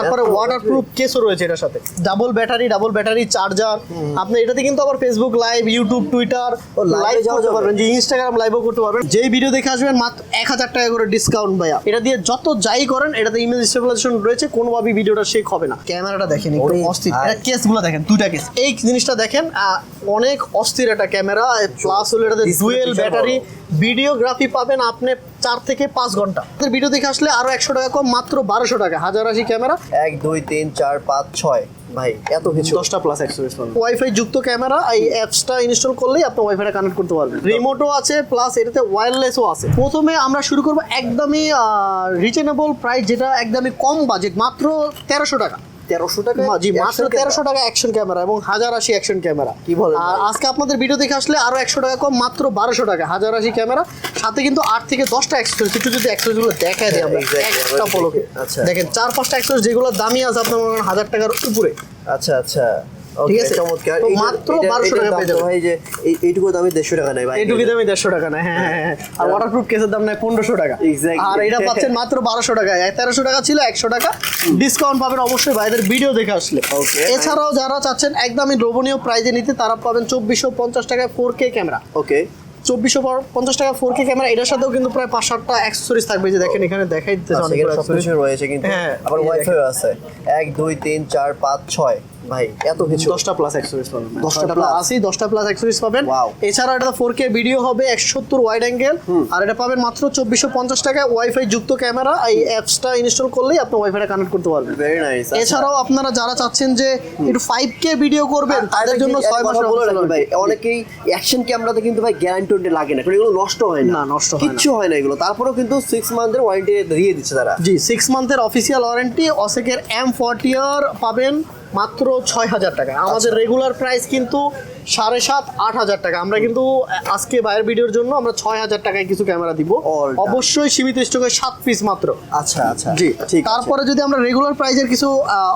তারপরে এত water proof কেসও রয়েছে এটার সাথে। Double battery double battery charger আপনি এটাতে কিন্তু আবার ফেসবুক লাইভ ইউটিউব টুইটার ও, লাইভ করতে পারবেন। যে ইনস্টাগ্রাম লাইভও করতে পারবেন। যেই ভিডিও দেখে আসবেন মাত্র এক হাজার টাকা করে ডিসকাউন্ট ভাইয়া। এটা দিয়ে যত যাই করেন এটাতে ইমেজ স্টেবিলাইজেশন রয়েছে কোনোভাবেই ভিডিওটা শেক হবে না। ক্যামেরাটা দেখেন একটু অস্থির। এটা কেসগুলো দেখেন দুইটা কেস এই জিনিসটা দেখেন অনেক অস্থির একটা ক্যামেরা প্লাস হলো এটাতে ডুয়েল ব্যাটারি। ভিডিওগ্রাফি পাবেন আপনি চার থেকে পাঁচ ঘণ্টা। ভিডিও দেখে আসলে আরও একশো টাকা কম মাত্র বারোশো টাকা। হাজার আশি ক্যামেরা। এক দুই তিন চার পাঁচ ছয়। ভাই এত কিছু। দশটা প্লাস পাবেন ওয়াইফাই যুক্ত ক্যামেরা এই অ্যাপসটা ইনস্টল করলেই আপনি ওয়াইফাইটা কানেক্ট করতে পারবেন। রিমোটও আছে প্লাস এটাতে ওয়্যারলেসও আছে। প্রথমে আমরা শুরু করব একদমই রিজনেবল প্রাইস যেটা একদমই কম বাজেট মাত্র তেরোশো টাকা। তেরোশো টাকা জি মাত্র তেরোশো টাকা অ্যাকশন ক্যামেরা এবং হাজার আশি অ্যাকশন ক্যামেরা কি বলে আর আজকে আপনাদের ভিডিও দেখে আসলে আরও একশো টাকা কম মাত্র বারোশো টাকা হাজার আশি ক্যামেরা সাথে কিন্তু আট থেকে দশটা অ্যাক্সেসরিজ একটু যদি অ্যাক্সেসরিজগুলো দেখায় দিই আমরা একটা পলকে আচ্ছা। দেখেন চার পাঁচটা অ্যাক্সেসরিজ যেগুলো দামি আছে আপনার মনে হাজার টাকার উপরে। আচ্ছা আচ্ছা। ঠিক আছে? চমৎকার। মাত্র এইটা- 1200 টাকা পেয়ে যাবেন। ভাই যে এইটুকু দামে দেড়শো টাকা নেই ভাই। এইটুকু দামে দেড়শো টাকা নেয় হ্যাঁ হ্যাঁ হ্যাঁ আর ওয়াটারপ্রুফ কেসের দাম নেয় পনেরোশো টাকা। আর এটা পাচ্ছেন মাত্র বারোশো টাকা। তেরোশো টাকা ছিল একশো টাকা। ডিসকাউন্ট পাবেন অবশ্যই ভাইদের ভিডিও দেখে আসলে। এছাড়াও যারা চাচ্ছেন একদমই লোভনীয় প্রাইজে নিতে তারা পাবেন চব্বিশশো পঞ্চাশ টাকায় ফোর কে ক্যামেরা ওকে চব্বিশশো পঞ্চাশ টাকা ফোর কে ক্যামেরা এটার সাথেও কিন্তু প্রায় পাঁচ সাতটা অ্যাক্সেসরিজ থাকবে যে দেখেন এখানে দেখাই দিতেছে। সবকিছু রয়েছে কিন্তু। হ্যাঁ, আবার ওয়াইফাই আছে। এক দুই তিন চার পাঁচ ছয়। ভাই এত কিছু। দশটা প্লাস অ্যাক্সেসরিজ পাবেন। দশটা? প্লাস আসি দশটা প্লাস অ্যাক্সেসরিজ পাবেন। এছাড়া এটা ফোর কে ভিডিও হবে একশো সত্তর ওয়াইড অ্যাঙ্গেল আর এটা পাবেন মাত্র চব্বিশশো পঞ্চাশ টাকায় ওয়াইফাই যুক্ত ক্যামেরা এই অ্যাপসটা ইনস্টল করলেই আপনি ওয়াইফাইটা কানেক্ট করতে পারবেন। নাইস এছাড়াও আপনারা যারা চাচ্ছেন যে একটু ফাইভ কে ভিডিও করবেন তাদের জন্য ছয় মাসের বলে ভাই অনেকেই অ্যাকশন ক্যামেরাতে কিন্তু ভাই গ্যারান্টি লাগে না কারণ এগুলো নষ্ট হয় না। না, নষ্ট হয় কিচ্ছু হয় না এগুলো। তারপরেও কিন্তু সিক্স মান্থের ওয়ারেন্টি দিয়ে দিচ্ছে তারা। জি সিক্স মান্থের অফিসিয়াল ওয়ারেন্টি অসেকের এম ফর্টি পাবেন। মাত্র ছয় হাজার টাকা। আমাদের রেগুলার প্রাইস কিন্তু সাড়ে সাত আট হাজার টাকা। আমরা কিন্তু আজকে বাইরের ভিডিওর জন্য আমরা ছয় হাজার টাকায় কিছু ক্যামেরা দিব। অবশ্যই সীমিত স্টকে সাত পিস মাত্র। আচ্ছা আচ্ছা। জি ঠিক তারপরে যদি আমরা রেগুলার প্রাইজের কিছু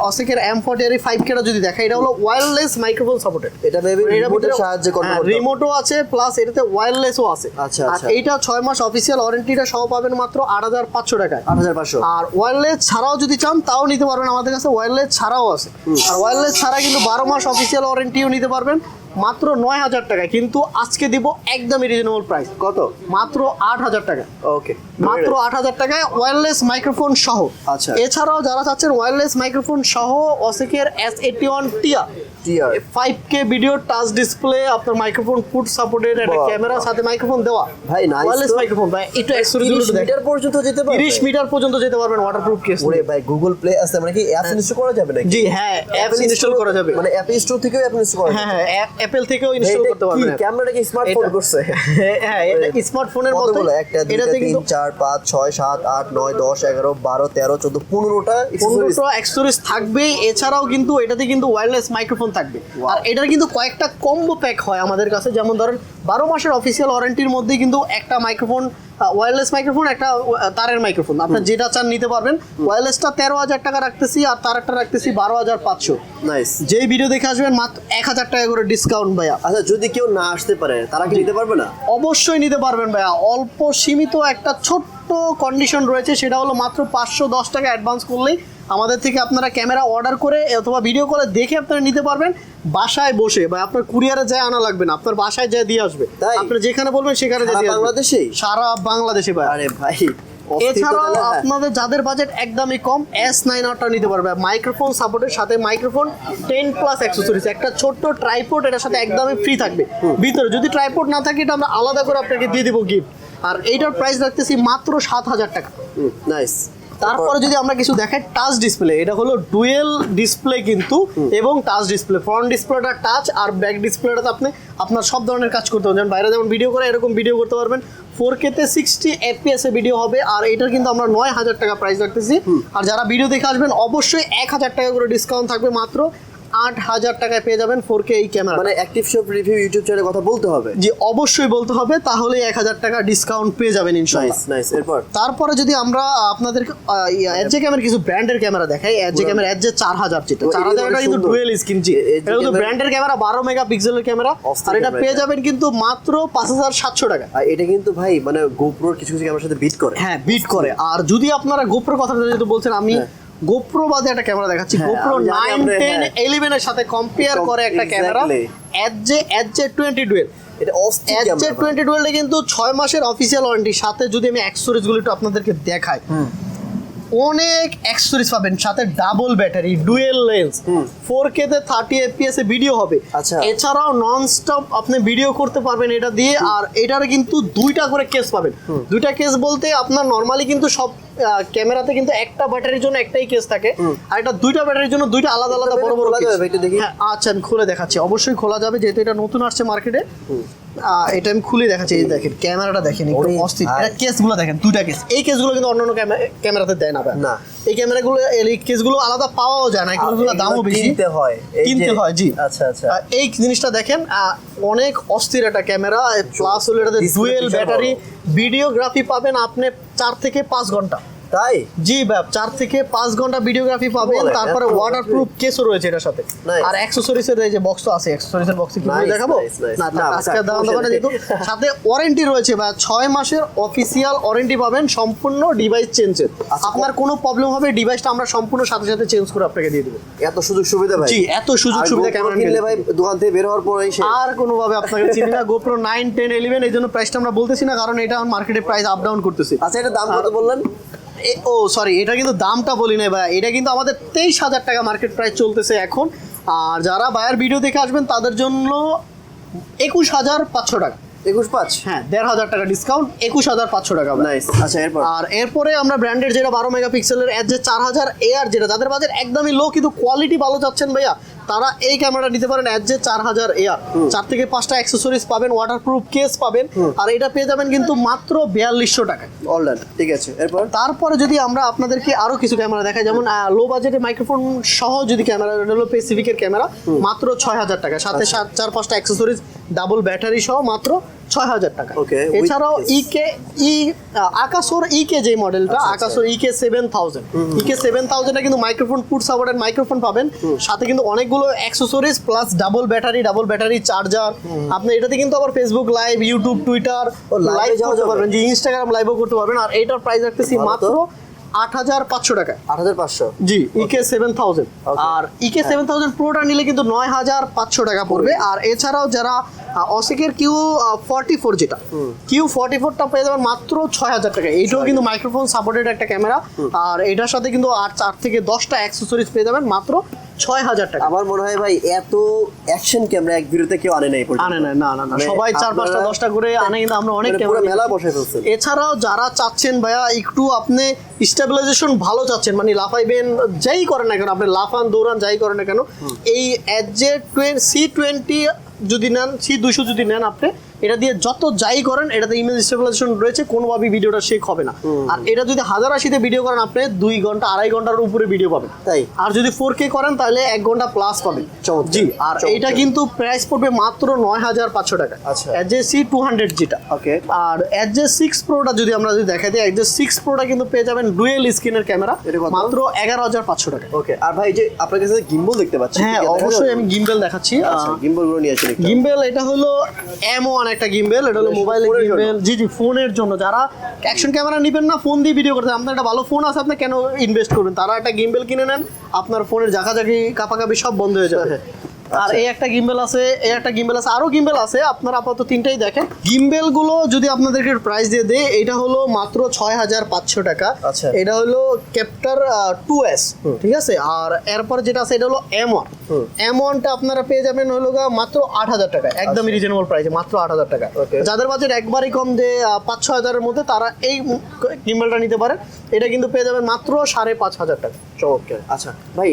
অসেকের এম ফর্টি আর ফাইভ কেটা যদি দেখাই এটা হলো ওয়্যারলেস মাইক্রোফোন সাপোর্টেড এটা রিমোটের সাহায্যে করতে রিমোটও আছে প্লাস এটাতে ওয়্যারলেসও আছে। আচ্ছা, আর আচ্ছা। এইটা ছয় মাস অফিসিয়াল ওয়ারেন্টিটা সহ পাবেন মাত্র আট হাজার পাঁচশো টাকায়। আট হাজার পাঁচশো। আর ওয়্যারলেস ছাড়াও যদি চান তাও নিতে পারবেন আমাদের কাছে। ওয়্যারলেস ছাড়াও আছে। আর ওয়্যারলেস ছাড়া কিন্তু বারো মাস অফিসিয়াল ওয়ারেন্টিও নিতে পারবেন। মাত্র নয় হাজার টাকা কিন্তু আজকে দিব একদমই রিজনেবল প্রাইস কত? মাত্র আট হাজার টাকা ওকে মাত্র আট হাজার টাকায় ওয়্যারলেস মাইক্রোফোন সহ। আচ্ছা। এছাড়াও যারা চাচ্ছেন ওয়্যারলেস মাইক্রোফোন সহ অসিকের এস এটি ওয়ান টিয়া ফাইভ কে ভিডিও টাচ ডিসপ্লে আপনার মাইক্রোফোন ফুট সাপোর্টেড একটা বাহ। সাথে মাইক্রোফোন দেওয়া। ভাই, nice ওয়্যারলেস মাইক্রোফোন ভাই একটু অ্যাক্সেসরিজ মিটার পর্যন্ত যেতে পারবে? তিরিশ মিটার পর্যন্ত যেতে পারবেন ওয়াটারপ্রুফ কেস ওরে ভাই গুগল প্লে আছে মানে কি অ্যাপস ইনস্টল করা যাবে নাকি? জি হ্যাঁ অ্যাপস ইনস্টল করা যাবে। মানে অ্যাপ স্টোর থেকেও অ্যাপ ইনস্টল করা হ্যাঁ হ্যাঁ অ্যাপেল থেকেও ইনস্টল করতে পারবেন। ক্যামেরাটা কি স্মার্টফোন করছে? হ্যাঁ, এটা স্মার্টফোনের মতো একটা দুইটা তিন চার পাঁচ ছয় সাত আট নয় দশ এগারো বারো তেরো চোদ্দ পনেরোটা। পনেরোটা অ্যাক্সেসরিজ থাকবে এছাড়াও কিন্তু এটাতে কিন্তু ওয়্যারলেস মাইক্রোফোন থাকবে। আর এটার কিন্তু কয়েকটা কম্বো প্যাক হয় আমাদের কাছে। যেমন ধরেন বারো মাসের অফিসিয়াল ওয়ারেন্টির মধ্যে কিন্তু একটা মাইক্রোফোন ওয়্যারলেস মাইক্রোফোন একটা তারের মাইক্রোফোন আপনার যেটা চান নিতে পারবেন। ওয়্যারলেসটা তেরো হাজার টাকা রাখতেছি আর তারেরটা রাখতেছি বারো হাজার পাঁচশো। নাইস যেই ভিডিও দেখে আসবেন মাত্র এক হাজার টাকা করে ডিসকাউন্ট ভাইয়া। আচ্ছা যদি কেউ না আসতে পারে তারা কি নিতে পারবে না? অবশ্যই নিতে পারবেন ভাইয়া। অল্প সীমিত একটা ছোট্ট কন্ডিশন রয়েছে সেটা হলো মাত্র পাঁচশো দশ টাকা অ্যাডভান্স করলেই আমাদের থেকে আপনারা ক্যামেরা অর্ডার করে অথবা ভিডিও কলে দেখে আপনারা নিতে পারবেন। বাসায় বসে বা আপনার কুরিয়ারে যায় আনা লাগবে না আপনার বাসায় যায় দিয়ে আসবে? আপনি যেখানে বলবেন সেখানে আসবে। সারা বাংলাদেশে ভাই। আরে ভাই এছাড়াও হ্যাঁ। আপনাদের যাদের বাজেট একদমই কম এস নাইন আরটা নিতে পারবে। মাইক্রোফোন সাপোর্টের সাথে মাইক্রোফোন টেন প্লাস অ্যাক্সেসরিজ একটা ছোট্ট ট্রাইপোর্ট এটার সাথে একদমই ফ্রি থাকবে। ভিতরে যদি ট্রাইপোর্ট না থাকে এটা আমরা আলাদা করে আপনাকে দিয়ে দিব গিফট আর এইটার প্রাইস রাখতেছি মাত্র সাত হাজার টাকা। নাইস তারপরে যদি আমরা কিছু দেখাই টাচ ডিসপ্লে এটা হলো ডুয়েল ডিসপ্লে কিন্তু এবং টাচ ডিসপ্লে ফ্রন্ট ডিসপ্লেটা টাচ আর ব্যাক ডিসপ্লেটা আপনি আপনার সব ধরনের কাজ করতে পারবেন। বাইরে যেমন ভিডিও করে এরকম ভিডিও করতে পারবেন। ফোর কেতে সিক্সটি এফপিএস এ ভিডিও হবে আর এটার কিন্তু আমরা নয় হাজার টাকা প্রাইস রাখতেছি। আর যারা ভিডিও দেখে আসবেন অবশ্যই এক হাজার টাকা করে ডিসকাউন্ট থাকবে মাত্র। আট হাজার টাকায় পেয়ে যাবেন ফোর কে এই ক্যামেরা মানে অ্যাক্টিভ শপ রিভিউ ইউটিউব চ্যানেলে কথা বলতে হবে? জি অবশ্যই বলতে হবে তাহলে এক হাজার টাকা ডিসকাউন্ট পেয়ে যাবেন ইনশাল্লাহ নাইস এরপর? তারপরে যদি আমরা আপনাদের এজে ক্যামের কিছু ব্র্যান্ডের ক্যামেরা দেখাই এজে ক্যামেরা এজে চার হাজার যেটা। চার এটা হাজার কিন্তু ডুয়েল স্ক্রিন জি। এটা কিন্তু ব্র্যান্ডের ক্যামেরা বারো মেগা পিক্সেলের ক্যামেরা আর এটা পেয়ে যাবেন কিন্তু মাত্র পাঁচ হাজার সাতশো টাকা। আর এটা কিন্তু ভাই মানে গোপ্রোর কিছু কিছু ক্যামেরার সাথে বিট করে। হ্যাঁ বিট করে। আর যদি আপনারা গোপ্রোর কথা যেহেতু বলছেন আমি হ্যাঁ। গোপ্রো বাদে একটা ক্যামেরা দেখাচ্ছি গোপ্রো নাইন টেন। ইলেভেনের সাথে কম্পেয়ার করে একটা camera. H J H J twenty twelve twenty টুয়েলভে কিন্তু ছয় মাসের অফিসিয়াল ওয়ারেন্টি সাথে যদি আমি অ্যাক্সেসরিজগুলো একটু আপনাদেরকে দেখাই অনেক অ্যাক্সেসরিজ পাবেন সাথে double battery dual lens four K তে থার্টি এফপিএস এ ভিডিও হবে। আচ্ছা। এছাড়াও নন স্টপ আপনি ভিডিও করতে পারবেন এটা দিয়ে আর এটার কিন্তু দুইটা করে কেস পাবেন। দুইটা কেস বলতে আপনার নর্মালি কিন্তু সব ক্যামেরাতে কিন্তু একটা ব্যাটারির জন্য একটাই কেস থাকে। আর এটা দুইটা ব্যাটারির জন্য দুইটা আলাদা আলাদা বড় বড়। হ্যাঁ আচ্ছা আমি খুলে দেখাচ্ছি। অবশ্যই খোলা যাবে যেহেতু এটা নতুন আসছে মার্কেটে এটা আমি খুলে দেখাচ্ছি এই দেখেন ক্যামেরাটা দেখেন একটু অস্থির। এটা কেসগুলো দেখেন দুইটা কেস। এই কেসগুলো কিন্তু অন্যান্য ক্যামে- ক্যামেরাতে দেয় না না। এই ক্যামেরাগুলো এই কেসগুলো আলাদা পাওয়াও যায় না এগুলো দামও বেশি। কিনতে হয়। এই কিনতে হয় জি। আচ্ছা আচ্ছা। এই জিনিসটা দেখেন অনেক অস্থির একটা ক্যামেরা প্লাস হলো এটাতে ডুয়েল ব্যাটারি ভিডিওগ্রাফি পাবেন আপনি চার থেকে পাঁচ ঘণ্টা। তাই? জি ব্যাপ চার থেকে পাঁচ ঘণ্টা ভিডিওগ্রাফি পাবেন তারপরে ওয়াটার প্রুফ কেসও রয়েছে এটার সাথে। আর অ্যাক্সেসরিজ এর এই যে বক্স তো আছে অ্যাক্সেসরিজ এর বক্সে কি দেখাবো. না দাম সমস্যা দেবো না নেই। যেহেতু সাথে ওয়ারেন্টি রয়েছে বা ছয় মাসের অফিসিয়াল ওয়ারেন্টি পাবেন সম্পূর্ণ ডিভাইস চেঞ্জের আচ্ছা, আপনার কোনো প্রবলেম হবে ডিভাইসটা আমরা সম্পূর্ণ সাথে সাথে চেঞ্জ করে আপনাকে দিয়ে দেবো। এত সুযোগ সুবিধা ভাই? জি এত সুযোগ সুবিধা ক্যামেরা কিনলে ভাই দোকান থেকে বের হওয়ার পরেই আর কোনোভাবে আপনাকে চিনি না গোপ্রো নাইন টেন ইলেভেন এই জন্য প্রাইসটা আমরা বলতেছি না কারণ এটা মার্কেটে প্রাইস আপ ডাউন করতেছি। আচ্ছা এটা দাম কত বললেন? ও সরি এটা কিন্তু দামটা বলি নাই ভাই এটা কিন্তু আমাদের তেইশ হাজার টাকা মার্কেট প্রাইস চলতেছে এখন। আর যারা বায়ার ভিডিও দেখে আসবেন, তাদের জন্য একুশ হাজার পাঁচশো টাকা। একুশ পাঁচ? হ্যাঁ দেড় হাজার টাকা ডিসকাউন্ট একুশ হাজার পাঁচশো টাকা। নাইস আচ্ছা এরপর? আর এরপরে আমরা ব্র্যান্ডের যেটা বারো মেগাপিক্সেলের এর যে চার হাজার এআর যেটা যাদের বাজেট একদমই লো কিন্তু কোয়ালিটি ভালো চাচ্ছেন ভাইয়া। তারা এই ক্যামেরাটা নিতে পারেন এর যে চার হাজার এআর চার থেকে পাঁচটা অ্যাক্সেসরিজ পাবেন ওয়াটারপ্রুফ কেস পাবেন আর এটা পেয়ে যাবেন কিন্তু মাত্র বিয়াল্লিশশো টাকায়। অলরাইট ঠিক আছে এরপর? তারপরে যদি আমরা আপনাদেরকে আরও কিছু ক্যামেরা দেখাই যেমন লো বাজেটে মাইক্রোফোন সহ যদি ক্যামেরা হলো পেসিফিকের ক্যামেরা মাত্র ছয় হাজার টাকা সাথে সাত চার পাঁচটা অ্যাক্সেসরিজ ডাবল ব্যাটারি সহ মাত্র ছয় হাজার টাকা। এছাড়াও. ইকে ই আকাশোর ইকে যে মডেলটা আচ্ছা, আচ্ছা। আকাশোর EK seven thousand EK seven থাউজেন্ডে কিন্তু মাইক্রোফোন ফুড সাপোর্টেড মাইক্রোফোন পাবেন। সাথে কিন্তু অনেকগুলো accessories plus double battery double battery charger আপনি এটাতে কিন্তু আবার ফেসবুক লাইভ ইউটিউব টুইটার ও, লাইভ করতে পারবেন যে ইনস্টাগ্রাম লাইভও করতে পারবেন। আর এটার প্রাইস রাখতেছি মাত্র আট হাজার পাঁচশো টাকা। আট হাজার পাঁচশো? জি ইকে সেভেন থাউজেন্ড. আর ইকে সেভেন থাউজেন্ড প্রোটা নিলে কিন্তু নয় হাজার পাঁচশো টাকা পড়বে। আর এছাড়াও যারা অসিকের কিউ ফর্টি ফোর যেটা কিউ ফর্টি ফোরটা পেয়ে যাবেন মাত্র ছয় হাজার টাকা। এইটাও কিন্তু মাইক্রোফোন সাপোর্টেড একটা ক্যামেরা আর এটার সাথে কিন্তু আট চার থেকে দশটা অ্যাক্সেসরিজ পেয়ে যাবেন মাত্র ছয় হাজার টাকা। আমার মনে হয় ভাই এত অ্যাকশন ক্যামেরা এক ভিডিওতে কেউ আনে নাই আনে না না না মানে সবাই চার পাঁচটা দশটা করে আনে কিন্তু আমরা অনেক মানে ক্যামেরা মেলা বসে ফেলছি এছাড়াও যারা চাচ্ছেন ভাইয়া একটু আপনি স্টেবিলাইজেশন ভালো চাচ্ছেন মানে লাফাইবেন যাই করেন না কেন আপনি লাফান দৌড়ান যাই করেন না কেন এই এজে টোয়েন সি টোয়েন্টি যদি নেন সি দুশো যদি নেন আপনি এটা দিয়ে যত যাই করেন এটাতে ইমেজ স্টেবিলাইজেশন রয়েছে কোনোভাবেই ভিডিওটা শেক হবে না। আর এটা যদি হাজার আশিতে ভিডিও করেন আপনি দুই ঘণ্টা আড়াই ঘণ্টার উপরে ভিডিও পাবেন। তাই? আর যদি ফোর কে করেন তাহলে এক ঘণ্টা প্লাস পাবেন। জি আর এটা কিন্তু প্রাইস পড়বে মাত্র নয় হাজার পাঁচশো টাকা। আচ্ছা। এজে সি টু হান্ড্রেড যেটা। ওকে। আর এর যে সিক্স প্রোটা যদি আমরা যদি দেখাই দিই এর যে সিক্স প্রোটা কিন্তু পেয়ে যাবেন ডুয়েল স্ক্রিনের ক্যামেরা মাত্র এগারো হাজার পাঁচশো টাকা। ওকে। আর ভাই যে আপনার কাছে গিম্বল দেখতে পাচ্ছি হ্যাঁ অবশ্যই আমি গিম্বল দেখাচ্ছি। যাবে? আচ্ছা নিয়ে আসেন একটু। গিম্বেল এটা হলো এম ওয়ান একটা গিম্বেল এটা হলো মোবাইল? গিম্বেল জি জি ফোনের জন্য। যারা অ্যাকশন ক্যামেরা নেবেন না ফোন দিয়ে ভিডিও করতে আপনার একটা ভালো ফোন আছে আপনি কেন ইনভেস্ট করবেন? তারা একটা গিম্বেল কিনে নেন আপনার ফোনের ঝাঁকাঝাঁকি কাপাকাপি সব বন্ধ হয়ে যাবে। আর এই একটা গিম্বেল আছে এই একটা গিম্বেল আছে আরও গিম্বেল আছে আপনারা আপাতত তিনটাই দেখেন। গিম্বেলগুলো যদি আপনাদেরকে প্রাইস দিয়ে দেয় এটা হলো মাত্র ছয় হাজার পাঁচশো টাকা। আচ্ছা। এটা হলো ক্যাপ্টার টু এস ঠিক আছে? আর এরপর যেটা আছে এটা হলো এম ওয়ান। এম ওয়ানটা আপনারা পেয়ে যাবেন হলো মাত্র আট হাজার টাকা একদমই রিজনেবল প্রাইসে মাত্র আট হাজার টাকা. যাদের বাজেট একবারই কম যে পাঁচ ছ হাজারের মধ্যে তারা এই গিম্বেলটা নিতে পারেন। এটা কিন্তু পেয়ে যাবেন মাত্র সাড়ে পাঁচ হাজার টাকা। চমৎকার আচ্ছা। ভাই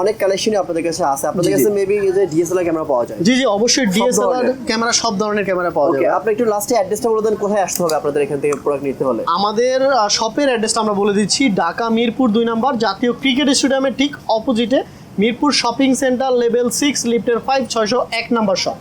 অনেক কালেকশনই আপনাদের কাছে আছে। আপনাদের। কাছে মেবি যে ডিএসএলআর ক্যামেরা পাওয়া যায়। জি জি অবশ্যই ডিএসএলআর ক্যামেরা সব ধরনের ক্যামেরা পাওয়া ওকে আপনি একটু লাস্টে অ্যাড্রেসটা বলে দেন কোথায় আসতে হবে আপনাদের এখান থেকে প্রোডাক্ট নিতে হলে? আমাদের শপের অ্যাড্রেসটা আমরা বলে দিচ্ছি ঢাকা মিরপুর দুই নম্বর জাতীয় ক্রিকেট স্টেডিয়ামের ঠিক অপোজিটে Mirpur shopping centre level six লিফটের ফাইভ ছয়শো এক নম্বর শপ